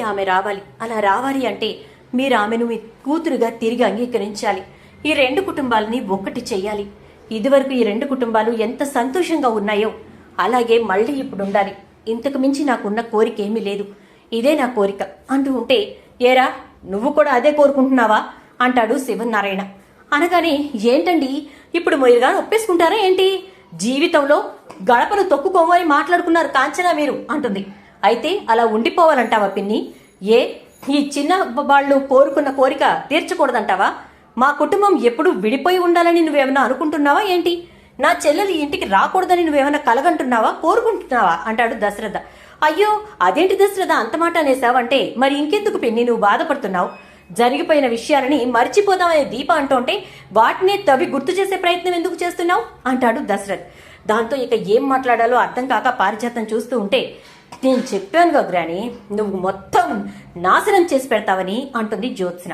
ఆమె రావాలి. అలా రావాలి అంటే మీరు ఆమెను మీ కూతురుగా తిరిగి అంగీకరించాలి. ఈ రెండు కుటుంబాలని ఒక్కటి చెయ్యాలి. ఇదివరకు ఈ రెండు కుటుంబాలు ఎంత సంతోషంగా ఉన్నాయో అలాగే మళ్ళీ ఇప్పుడు ఉండాలి ఇంతకు మించి నాకున్న కోరిక ఏమీ లేదు. ఇదే నా కోరిక. అంటూ ఉంటే ఏరా నువ్వు కూడా అదే కోరుకుంటున్నావా? అంటాడు శివనారాయణ. అనగానే ఏంటండి? ఇప్పుడు మీరుగా ఒప్పేసుకుంటారా ఏంటి? జీవితంలో గడపను తొక్కుకోమని మాట్లాడుకున్నారు కాంచనా మీరు అంటుంది. అయితే అలా ఉండిపోవాలంటావా పిన్ని? ఏ? ఈ చిన్న వాళ్ళు కోరుకున్న కోరిక తీర్చకూడదంటావా? మా కుటుంబం ఎప్పుడు విడిపోయి ఉండాలని నువ్వేమైనా అనుకుంటున్నావా ఏంటి? నా చెల్లెలు ఇంటికి రాకూడదని నువ్వేమైనా కలగంటున్నావా? కోరుకుంటున్నావా? అంటాడు దశరథ. అయ్యో అదేంటి దశరథ అంత మాట అనేసావంటే మరి ఇంకెందుకు పిన్ని నువ్వు బాధపడుతున్నావు? జరిగిపోయిన విషయాలని మర్చిపోదామనే దీప అంటుంటే వాటినే తవి గుర్తు చేసే ప్రయత్నం ఎందుకు చేస్తున్నావు? అంటాడు దశరథ్. దాంతో ఇక ఏం మాట్లాడాలో అర్థం కాక పారిజాతం చూస్తూ ఉంటే నేను చెప్పానుగా గ్రాని నువ్వు మొత్తం నాశనం చేసి పెడతావని అంటుంది జ్యోత్స్న.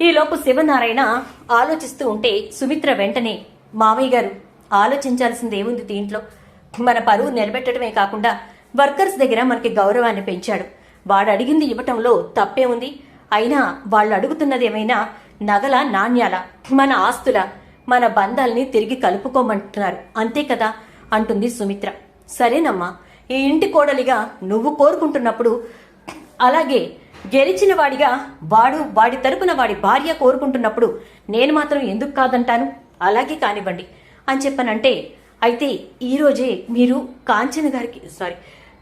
ఈలోపు శివనారాయణ ఆలోచిస్తూ ఉంటే సుమిత్ర వెంటనే మామయ్య గారు ఆలోచించాల్సింది ఏముంది దీంట్లో? మన పరువు నిలబెట్టడమే కాకుండా వర్కర్స్ దగ్గర మనకి గౌరవాన్ని పెంచాడు. వాడు అడిగింది ఇవ్వటంలో తప్పే ఉంది. అయినా వాళ్ళు అడుగుతున్నది ఏమైనా నగల నాణ్యాల మన ఆస్తుల మన బంధాల్ని తిరిగి కలుపుకోమంటున్నారు. అంతే కదా? అంటుంది సుమిత్ర. సరేనమ్మా ఈ ఇంటి కోడలిగా నువ్వు కోరుకుంటున్నప్పుడు అలాగే గెలిచిన వాడిగా వాడు వాడి తరపున వాడి భార్య కోరుకుంటున్నప్పుడు నేను మాత్రం ఎందుకు కాదంటాను? అలాగే కానివ్వండి. అని చెప్పనంటే అయితే ఈరోజే మీరు కాంచన గారికి సారీ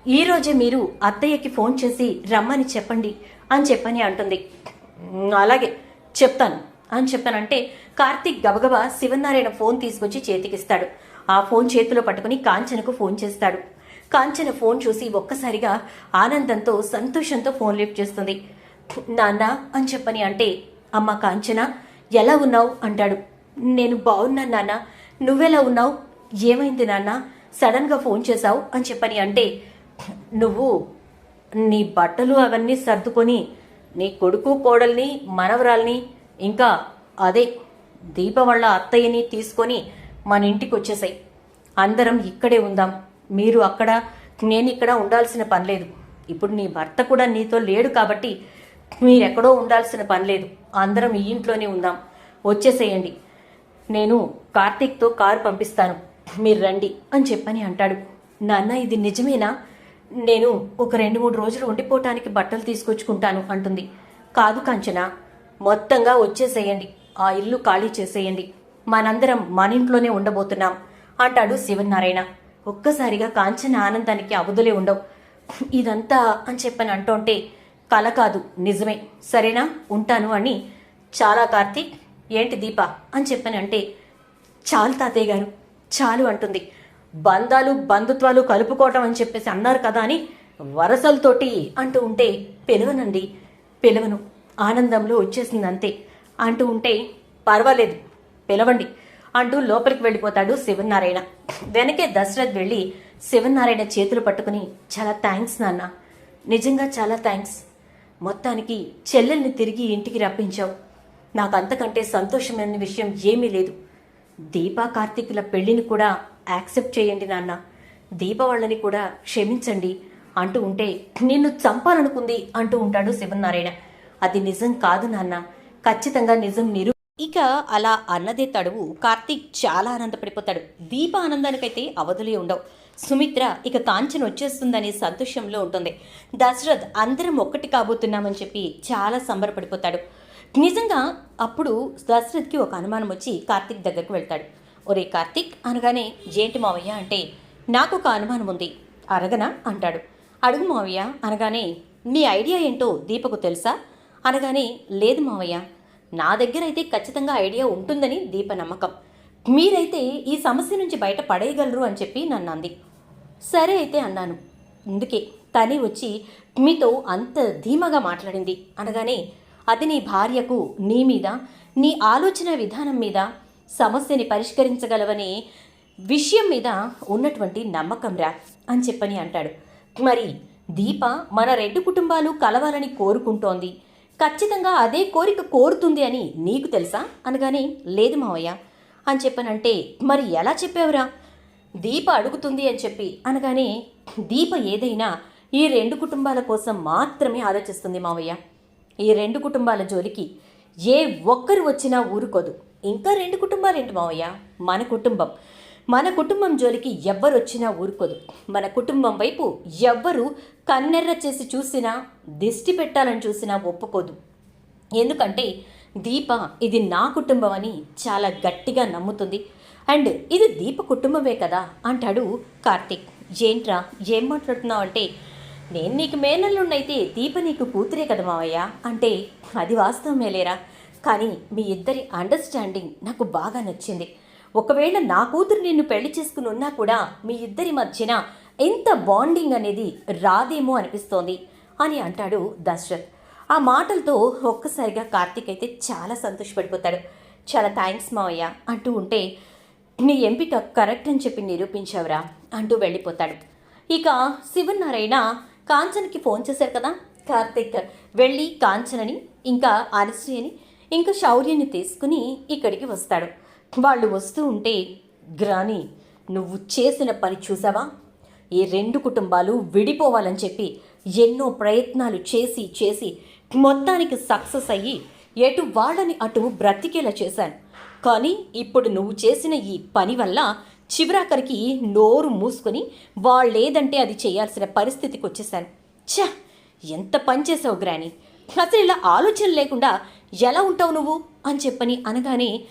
ఈరోజే మీరు అత్తయ్యకి ఫోన్ చేసి రమ్మని చెప్పండి అని చెప్పని అంటుంది. అలాగే చెప్తాను అని చెప్పానంటే కార్తీక్ గబగబా శివనారాయణ ఫోన్ తీసుకొచ్చి చేతికిస్తాడు. ఆ ఫోన్ చేతిలో పట్టుకుని కాంచనకు ఫోన్ చేస్తాడు. కాంచన ఫోన్ చూసి ఒక్కసారిగా ఆనందంతో సంతోషంతో ఫోన్ లిఫ్ట్ చేస్తుంది. నాన్న అని చెప్పని అంటే అమ్మ కాంచన ఎలా ఉన్నావు? అంటాడు. నేను బాగున్నా నాన్న. నువ్వెలా ఉన్నావు? ఏమైంది నాన్న? సడన్గా ఫోన్ చేశావు? అని చెప్పని అంటే నువ్వు నీ బట్టలు అవన్నీ సర్దుకొని నీ కొడుకు కోడల్ని మనవరాల్ని ఇంకా అదే దీప వాళ్ళ అత్తయ్యని తీసుకొని మన ఇంటికి వచ్చేసాయి. అందరం ఇక్కడే ఉందాం. మీరు అక్కడ నేను ఇక్కడ ఉండాల్సిన పని లేదు. ఇప్పుడు నీ భర్త కూడా నీతో లేడు కాబట్టి మీరెక్కడో ఉండాల్సిన పని లేదు. అందరం ఈ ఇంట్లోనే ఉందాం. వచ్చేసేయండి. నేను కార్తీక్తో కారు పంపిస్తాను. మీరు రండి అని చెప్పని అంటాడు. నాన్న ఇది నిజమేనా? నేను ఒక రెండు మూడు రోజులు ఉండిపోవటానికి బట్టలు తీసుకొచ్చుకుంటాను అంటుంది. కాదు కాంచన మొత్తంగా వచ్చేసేయండి. ఆ ఇల్లు ఖాళీ చేసేయండి. మనందరం మన ఇంట్లోనే ఉండబోతున్నాం అంటాడు శివనారాయణ. ఒక్కసారిగా కాంచన ఆనందానికి అవధులే ఉండవు. ఇదంతా అని చెప్పని అంటుంటే కల కాదు నిజమే. సరేనా? ఉంటాను అని. చాలా కార్తీక్ ఏంటి దీప? అని చెప్పని అంటే చాలు తాతయ్య గారు చాలు అంటుంది. బంధాలు బంధుత్వాలు కలుపుకోవటం అని చెప్పేసి అన్నారు కదా అని వరసలతోటి అంటూ ఉంటే పిలవనండి పిలవను. ఆనందంలో వచ్చేసింది అంతే. అంటూ ఉంటే పర్వాలేదు పిలవండి. అంటూ లోపలికి వెళ్ళిపోతాడు శివనారాయణ. వెనకే దశరథ్ వెళ్ళి శివనారాయణ చేతులు పట్టుకుని చాలా థ్యాంక్స్ నాన్న. నిజంగా చాలా థ్యాంక్స్ మొత్తానికి చెల్లెల్ని తిరిగి ఇంటికి రప్పించావు. నాకు అంతకంటే సంతోషమైన విషయం ఏమీ లేదు. దీపా కార్తీకుల పెళ్ళిని కూడా యాక్సెప్ట్ చేయండి నాన్న. దీప వాళ్ళని కూడా క్షమించండి అంటూ ఉంటే నిన్ను చంపాలనుకుంది అంటూ ఉంటాడు శివనారాయణ. అది నిజం కాదు నాన్న. ఖచ్చితంగా నిజం నిరు ఇక అలా అన్నదే తడువు కార్తీక్ చాలా ఆనందపడిపోతాడు. దీప ఆనందానికైతే అవధులే ఉండవు. సుమిత్ర ఇక కాంచన్ వచ్చేస్తుందనే సంతోషంలో ఉంటుంది. దశరథ్ అందరం ఒక్కటి కాబోతున్నామని చెప్పి చాలా సంబరపడిపోతాడు. నిజంగా అప్పుడు దశరథ్కి ఒక అనుమానం వచ్చి కార్తీక్ దగ్గరకు వెళ్తాడు. ఒరే కార్తీక్ అనగానే జేంటి మావయ్య? అంటే నాకు ఒక అనుమానం ఉంది. అరగనా? అంటాడు. అడుగు మావయ్య. అనగానే మీ ఐడియా ఏంటో దీపకు తెలుసా? అనగానే లేదు మావయ్య. నా దగ్గర అయితే ఖచ్చితంగా ఐడియా ఉంటుందని దీప నమ్మకం మీరైతే ఈ సమస్య నుంచి బయట పడేయగలరు అని చెప్పి నన్ను అంది. సరే అయితే అన్నాను. అందుకే తనే వచ్చి మీతో అంత ధీమగా మాట్లాడింది. అనగానే అది నీ భార్యకు నీ మీద నీ ఆలోచన విధానం మీద సమస్యని పరిష్కరించగలవనే విషయం మీద ఉన్నటువంటి నమ్మకం రా అని చెప్పని అంటాడు. మరి దీప మన రెండు కుటుంబాలు కలవాలని కోరుకుంటోంది. ఖచ్చితంగా అదే కోరిక కోరుతుంది అని నీకు తెలుసా? అనగానే లేదు మావయ్య. అని చెప్పనంటే మరి ఎలా చెప్పావురా? దీప అడుగుతుంది అని చెప్పి అనగానే దీప ఏదైనా ఈ రెండు కుటుంబాల కోసం మాత్రమే ఆలోచిస్తుంది మావయ్య. ఈ రెండు కుటుంబాల జోలికి ఏ ఒక్కరు వచ్చినా ఊరుకోదు. ఇంకా రెండు కుటుంబాలు ఏంటి మావయ్య? మన కుటుంబం. మన కుటుంబం జోలికి ఎవ్వరు వచ్చినా ఊరుకోదు. మన కుటుంబం వైపు ఎవ్వరు కన్నెర్ర చేసి చూసినా దిష్టి పెట్టాలని చూసినా ఒప్పుకోదు. ఎందుకంటే దీప ఇది నా కుటుంబం అని చాలా గట్టిగా నమ్ముతుంది. అండ్ ఇది దీప కుటుంబమే కదా అంటాడు కార్తిక్. ఏంట్రా ఏం మాట్లాడుతున్నావు అంటే నేను నీకు మేనల్లున్నైతే దీప నీకు కూతురే కదా మావయ్య. అంటే అది వాస్తవమే లేరా కానీ మీ ఇద్దరి అండర్స్టాండింగ్ నాకు బాగా నచ్చింది. ఒకవేళ నా కూతురు నిన్ను పెళ్ళి చేసుకుని ఉన్నా కూడా మీ ఇద్దరి మధ్యన ఎంత బాండింగ్ అనేది రాదేమో అనిపిస్తోంది అని అంటాడు దశరథ్. ఆ మాటలతో ఒక్కసారిగా కార్తీక్ అయితే చాలా సంతోషపడిపోతాడు. చాలా థ్యాంక్స్ మావయ్య అంటూ ఉంటే నీ ఎంపిక కరెక్ట్ అని చెప్పి నిరూపించావురా అంటూ వెళ్ళిపోతాడు. ఇక శివనారాయణ కాంచన్కి ఫోన్ చేశారు కదా? కార్తీక్ వెళ్ళి కాంచనని ఇంకా అనసూయని ఇంకా శౌర్యని తీసుకుని ఇక్కడికి వస్తాడు. వాళ్ళు వస్తూ ఉంటే గ్రాని నువ్వు చేసిన పని చూసావా? ఈ రెండు కుటుంబాలు విడిపోవాలని చెప్పి ఎన్నో ప్రయత్నాలు చేసి చేసి మొత్తానికి సక్సెస్ అయ్యి ఎటు వాళ్ళని అటు బ్రతికేలా చేశాను. కానీ ఇప్పుడు నువ్వు చేసిన ఈ పని వల్ల చివరాఖరికి నోరు మూసుకొని వాళ్ళేదంటే అది చేయాల్సిన పరిస్థితికి వచ్చేసాను ఛ! ఎంత పని చేసావు గ్రాని? అసలు ఇలా ఆలోచన లేకుండా ఎలా ఉంటావు నువ్వు? అని చెప్పని అనగానే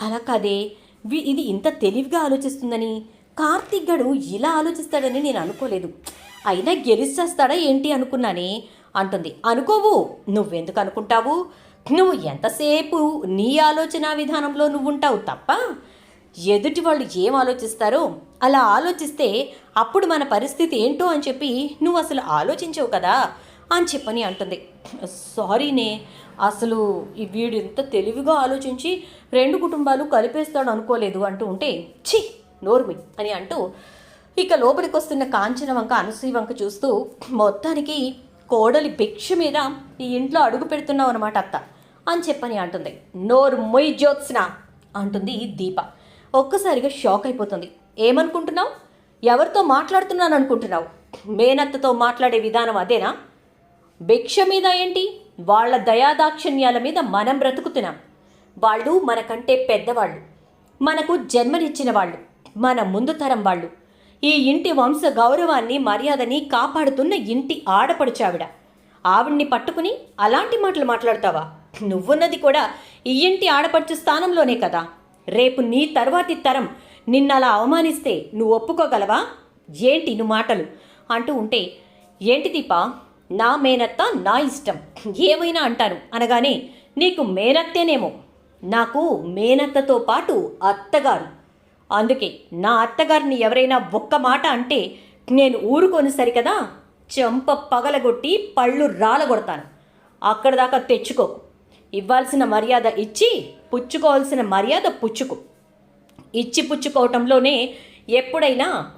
అలా కాదే. వి- ఇది ఇంత తెలివిగా ఆలోచిస్తుందని. కార్తీక్ గడు ఇలా ఆలోచిస్తాడని నేను అనుకోలేదు. అయినా గెలిచేస్తాడా ఏంటి అనుకున్నానే. అంటుంది అనుకోవు. నువ్వెందుకు అనుకుంటావు? నువ్వు ఎంతసేపు నీ ఆలోచన విధానంలో నువ్వు ఉంటావు తప్ప? ఎదుటి వాళ్ళు ఏం ఆలోచిస్తారో అలా ఆలోచిస్తే అప్పుడు మన పరిస్థితి ఏంటో అని చెప్పి నువ్వు అసలు ఆలోచించవు కదా. అని చెప్పని అంటుంది. సారీనే అసలు ఈ వీడు ఇంత తెలివిగా ఆలోచించి రెండు కుటుంబాలు కలిపేస్తాడు అనుకోలేదు అంటూ ఉంటే ఛీ నోర్మి అని అంటూ ఇక లోపలికి వస్తున్న కాంచన వంక అనసూయ వంక చూస్తూ మొత్తానికి కోడలి భిక్ష మీద ఈ ఇంట్లో అడుగు పెడుతున్నావు అనమాట అత్త అని చెప్పని అంటుంది. నోరు మొయ్ జ్యోత్స్న అంటుంది దీప. ఒక్కసారిగా షాక్ అయిపోతుంది. ఏమనుకుంటున్నావు? ఎవరితో మాట్లాడుతున్నాను అనుకుంటున్నావు మేనత్తతో మాట్లాడే విధానం అదేనా? భిక్ష మీద ఏంటి? వాళ్ళ దయాదాక్షిణ్యాల మీద మనం బ్రతుకుతున్నాం. వాళ్ళు మనకంటే పెద్దవాళ్ళు. మనకు జన్మనిచ్చిన వాళ్ళు. మన ముందు తరం వాళ్ళు. ఈ ఇంటి వంశ గౌరవాన్ని మర్యాదని కాపాడుతున్న ఇంటి ఆడపడుచావిడ. ఆవిడ్ని పట్టుకుని అలాంటి మాటలు మాట్లాడతావా? నువ్వున్నది కూడా ఈ ఇంటి ఆడపడుచు స్థానంలోనే కదా. రేపు నీ తర్వాతి తరం నిన్నలా అవమానిస్తే నువ్వు ఒప్పుకోగలవా? ఏంటి నువ్వు మాటలు? అంటూ ఉంటే ఏంటి దీపా? నా మేనత్త నా ఇష్టం. ఏమైనా అంటాను. అనగానే నీకు మేనత్తేనేమో. నాకు మేనత్తతో పాటు అత్తగారు. అందుకే నా అత్తగారిని ఎవరైనా ఒక్క మాట అంటే నేను ఊరుకొని సరికదా? చెంప పగలగొట్టి పళ్ళు రాలగొడతాను. అక్కడ దాకా తెచ్చుకో. ఇవ్వాల్సిన మర్యాద ఇచ్చి పుచ్చుకోవాల్సిన మర్యాద పుచ్చుకో. ఇచ్చి పుచ్చుకోవటంలోనే ఎప్పుడైనా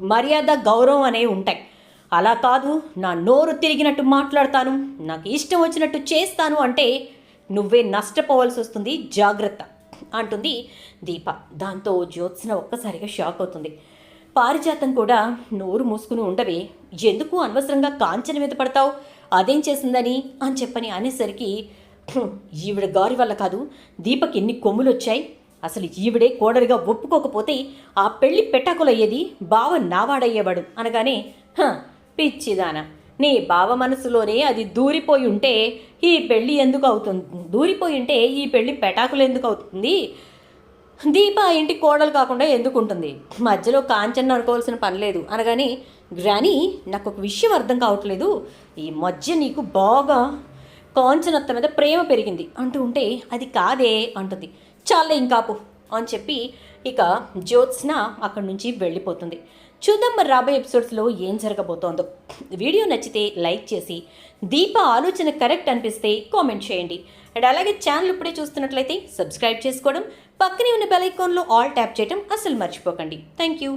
మర్యాద గౌరవం అనేవి ఉంటాయి. అలా కాదు నా నోరు తిరిగినట్టు మాట్లాడతాను నాకు ఇష్టం వచ్చినట్టు చేస్తాను అంటే నువ్వే నష్టపోవాల్సి వస్తుంది జాగ్రత్త అంటుంది దీప. దాంతో జ్యోత్స్న ఒక్కసారిగా షాక్ అవుతుంది. పారిజాతం కూడా నోరు మూసుకుని ఉండవే. ఎందుకు అనవసరంగా కాంచన మీద పడతావు? అదేం చేసిందని? అని చెప్పని అనేసరికి ఈవిడ గారి వల్ల కాదు. దీపకి ఎన్ని కొమ్ములు వచ్చాయి అసలు ఈవిడే కోడరిగా ఒప్పుకోకపోతే ఆ పెళ్ళి పెట్టాకులయ్యేది బావ నావాడయ్యేవాడు. అనగానే "హ, పిచ్చిదాన. నీ బావ మనసులోనే అది దూరిపోయి ఉంటే ఈ పెళ్ళి ఎందుకు అవుతుంది? దూరిపోయి ఉంటే ఈ పెళ్ళి పెటాకులు ఎందుకు అవుతుంది? దీప ఇంటి కోడలు కాకుండా ఎందుకు ఉంటుంది? మధ్యలో కాంచన్ అనుకోవాల్సిన పని లేదు. అనగాని గ్రాని నాకు ఒక విషయం అర్థం కావట్లేదు. ఈ మధ్య నీకు బాగా కాంచనత్త మీద ప్రేమ పెరిగింది. అంటూ ఉంటే అది కాదే అంటుంది. చాలా ఇంకాపు అని చెప్పి ఇక జ్యోత్స్న అక్కడి నుంచి వెళ్ళిపోతుంది. చూద్దాం మరి రాబోయే ఎపిసోడ్స్లో ఏం జరగబోతోందో. వీడియో నచ్చితే లైక్ చేసి దీప ఆలోచన కరెక్ట్ అనిపిస్తే కామెంట్ చేయండి. అండ్ అలాగే ఛానల్ ఇప్పుడే చూస్తున్నట్లయితే సబ్స్క్రైబ్ చేసుకోవడం పక్కనే ఉన్న బెల్ ఐకాన్లో ఆల్ ట్యాప్ చేయడం అసలు మర్చిపోకండి. Thank you